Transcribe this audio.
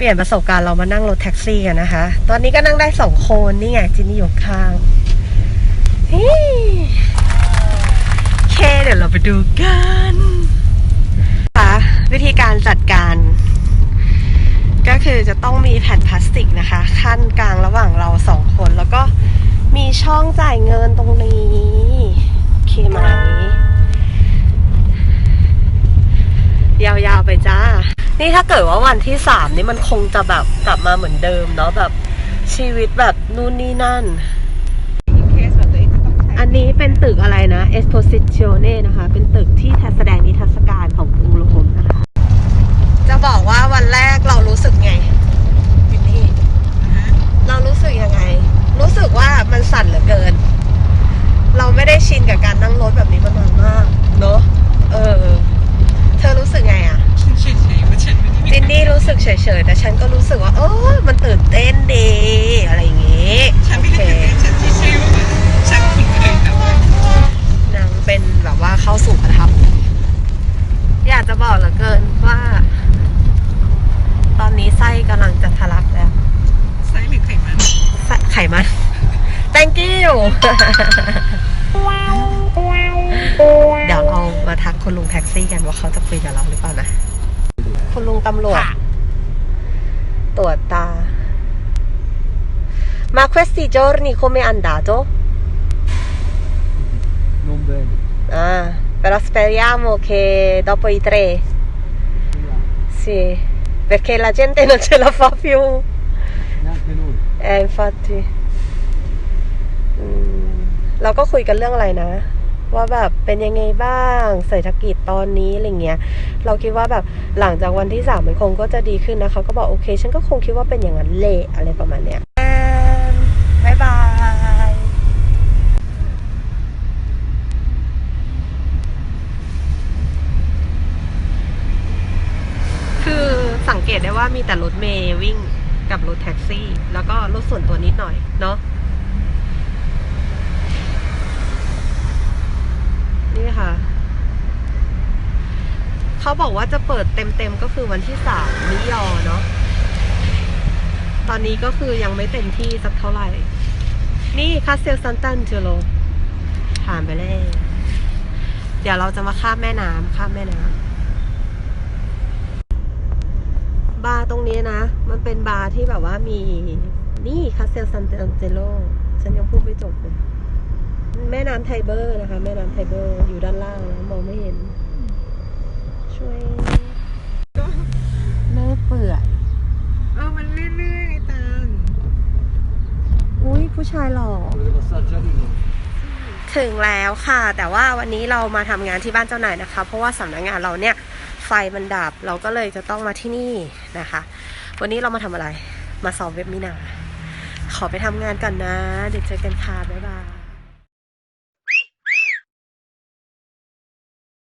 เปลี่ยนประสบการณ์เรามานั่งรถแท็กซี่กันนะคะ ตอนนี้ก็นั่งได้สองคนนี่ไงจินนี่อยู่ข้างเฮ้ยโอเคเดี๋ยวเราไปดูกันค่ะวิธีการจัดการ ก็คือจะต้องมีแผ่นพลาสติกนะคะ ขั้นกลางระหว่างเราสองคน แล้วก็มีช่องจ่ายเงินตรงนี้โอเคไหมยาวๆไปจ้า นี่ถ้าเกิดว่าวันที่สามนี่มันคงจะแบบกลับมาเหมือนเดิมเนาะแบบชีวิตแบบนู่นนี่นั่นเคสแบบตัวเองจะต้องใช้อันนี้เป็นตึกอะไรนะ Esposizione นะคะ เป็นตึกที่แสดงนิทรรศการของกรุงโรมนะคะ จะบอกว่าวันแรกเรารู้สึกไงวินนี่เรารู้สึกยังไง รู้สึกว่ามันสั่นเหลือเกิน เราไม่ได้ชินกับการนั่งรถแบบนี้มานานมากเนอะเออ เธอรู้สึกไงอะ ฉันเฉยๆว่าฉันไม่ได้ จินนี่รู้สึก เฉยๆ แต่ฉันก็รู้สึกว่า เออมันตื่นเต้นดีอะไรอย่างงี้ฉันโอไม่เคได้ตื่นเต้นฉันเฉยๆว่าฉันคุ้นเคยแต่ว่านางเป็นแบบว่าเข้าสู่ประทับ อยากจะบอกเหลือเกินว่า ตอนนี้ไส้กำลังจะทะลักแล้วไส้หรือไขมันไส้ไขมัน thank you เดี๋ยวเรามาทักคุณลุงแท็กซี่กันว่าเขาจะคุยกับเราหรือเปล่านะ คุณลุงตำรวจ ตรวจตา Ma questi giorni come è andato? Non bene. Ah, però speriamo che dopo i tre, sì, perché la gente non ce la fa più. Neanche noi. Eh, infatti. อืมเราก็คุยกันเรื่องอะไรนะ ว่าแบบเป็นยังไงบ้างเศรษฐกิจตอนนี้อะไรเงี้ยเราคิดว่าแบบหลังจากวันที่สามมันคงก็จะดีขึ้นนะเขาก็บอกโอเค ฉันก็คงคิดว่าเป็นอย่างนั้นเละอะไรประมาณเนี้ยบายบายคือสังเกตได้ว่ามีแต่รถเมย์วิ่งกับรถแท็กซี่ แล้วก็รถส่วนตัวนิดหน่อยเนาะนี่ค่ะ เขาบอกว่าจะเปิดเต็มๆก็คือวันที่สามมิยอเนาะตอนนี้ก็คือยังไม่เต็มที่สักเท่าไหร่ นี่คาเซลซันตันเจโรผ่านไปแล้วเดี๋ยวเราจะมาข้ามแม่น้ำข้ามแม่น้ำบาร์ตรงนี้นะ มันเป็นบาร์ที่แบบว่ามี นี่คาเซลซันเตโลฉันยังพูดไม่จบเลยแม่น้ำไทเบอร์นะคะ แม่น้ำไทเบอร์อยู่ด้านล่างนะมองไม่เห็น ช่วยก็เลื่อยเปื่อยเออมันเรื่อยๆไอ้ตาลอุ้ยผู้ชายหล่อ Volete passarci a Rio? ถึงแล้วค่ะ แต่ว่าวันนี้เรามาทำงานที่บ้านเจ้านายนะคะ เพราะว่าสำนักงานเราเนี่ย ไฟมันดับเราก็เลยจะต้องมาที่นี่นะคะ วันนี้เรามาทำอะไรมาสอบเว็บมินาขอไปทำงานก่อนนะ เดี๋ยวเจอกันค่ะ บ๊ายบาย